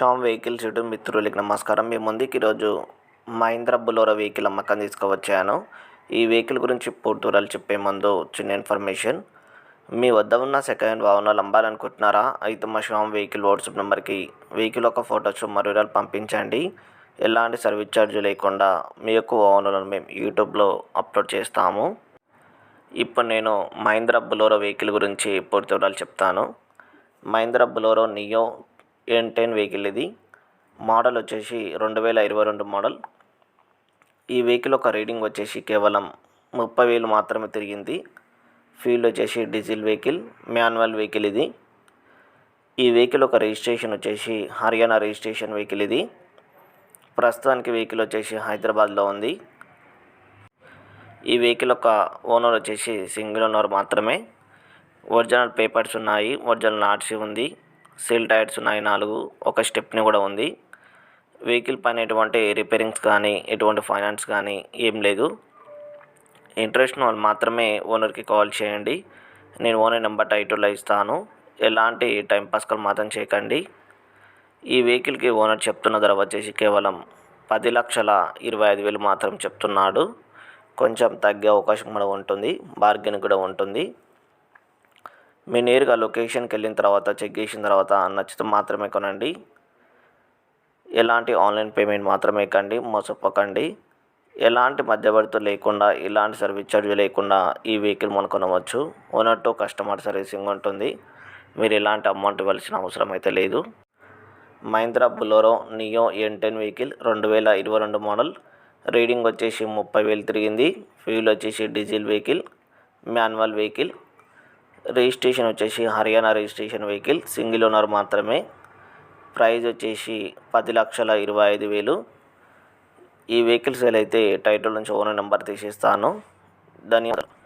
Shyam vehicles YouTube మిత్రులకి నమస్కారం. మీ ముందుకి ఈరోజు మహీంద్రా బులోరా వెహికల్ అమ్మకం తీసుకువచ్చాను. ఈ వెహికల్ గురించి పూర్తి వివరాలు చెప్పే ముందు చిన్న ఇన్ఫర్మేషన్. మీ వద్ద ఉన్న సెకండ్ హ్యాండ్ వాహనాలు అమ్మాలనుకుంటున్నారా అయితే మా శ్యామ్ వెహికల్ వాట్సాప్ నెంబర్కి వెహికల్ ఒక ఫోటోస్ మరియు వివరాలు పంపించండి. ఎలాంటి సర్వీస్ ఛార్జ్ లేకుండా మీ యొక్క వాహనాలను మేము యూట్యూబ్లో అప్లోడ్ చేస్తాము. ఇప్పుడు నేను మహీంద్రా బులోరో వెహికల్ గురించి పూర్తి వివరాలు చెప్తాను. Mahindra Bolero Neo N ten vehicle ఇది. మోడల్ వచ్చేసి రెండు వేల ఇరవై రెండు మోడల్ ఈ వెహికల్ ఒక రీడింగ్ వచ్చేసి కేవలం ముప్పై వేలు మాత్రమే తిరిగింది. ఫీల్డ్ వచ్చేసి డీజిల్ వెహికల్ మాన్యువల్ వెహికల్ ఇది. ఈ వెహికల్ ఒక రిజిస్ట్రేషన్ వచ్చేసి హర్యానా రిజిస్ట్రేషన్ వెహికల్ ఇది. ప్రస్తుతానికి వెహికల్ వచ్చేసి హైదరాబాద్లో ఉంది. ఈ వెహికల్ యొక్క ఓనర్ వచ్చేసి సింగిల్ ఓనర్ మాత్రమే. ఒరిజినల్ పేపర్స్ ఉన్నాయి. ఒరిజినల్ ఆర్సీ ఉంది. సీల్ టైర్స్ ఉన్నాయి నాలుగు. ఒక స్టెప్ని కూడా ఉంది. వెహికల్ పైన ఎటువంటి రిపేరింగ్స్ కానీ ఎటువంటి ఫైనాన్స్ కానీ ఏం లేదు. ఇంట్రెస్ట్ వాళ్ళు మాత్రమే ఓనర్కి కాల్ చేయండి. నేను ఓనర్ నెంబర్ టైటిల్లో ఇస్తాను. ఎలాంటి టైం పాస్కల్ మాత్రం చేయకండి. ఈ వెహికల్కి ఓనర్ చెప్తున్న ధర వచ్చేసి కేవలం పది లక్షల ఇరవై ఐదు వేలు మాత్రం చెప్తున్నాడు. కొంచెం తగ్గే అవకాశం కూడా ఉంటుంది. బార్గెన్ కూడా ఉంటుంది. మీ నేరుగా లొకేషన్కి వెళ్ళిన తర్వాత చెక్ చేసిన తర్వాత నచ్చితే మాత్రమే కొనండి. ఎలాంటి ఆన్లైన్ పేమెంట్ మాత్రమే కండి మోసపోకండి. ఎలాంటి మధ్యవర్తులు లేకుండా ఎలాంటి సర్వీస్ ఛార్జ్ లేకుండా ఈ వెహికల్ మనం కొనవచ్చు. ఓనర్ టు కస్టమర్ సర్వీసింగ్ ఉంటుంది. మీరు ఎలాంటి అమౌంట్ ఇవ్వాల్సిన అవసరం అయితే లేదు. Mahindra Bolero Neo N ten vehicle రెండు వేల ఇరవై రెండు మోడల్. రీడింగ్ వచ్చేసి ముప్పై వేలు తిరిగింది. ఫ్యూల్ వచ్చేసి diesel vehicle manual vehicle. Registration వచ్చేసి Haryana registration vehicle. Single owner మాత్రమే. ప్రైజ్ వచ్చేసి పది లక్షల ఇరవై ఐదు వేలు. ఈ వెహికల్ సేల్ అయితే టైటిల్ నుంచి ఓనర్ నెంబర్ తీసేస్తాను. ధన్యవాదాలు.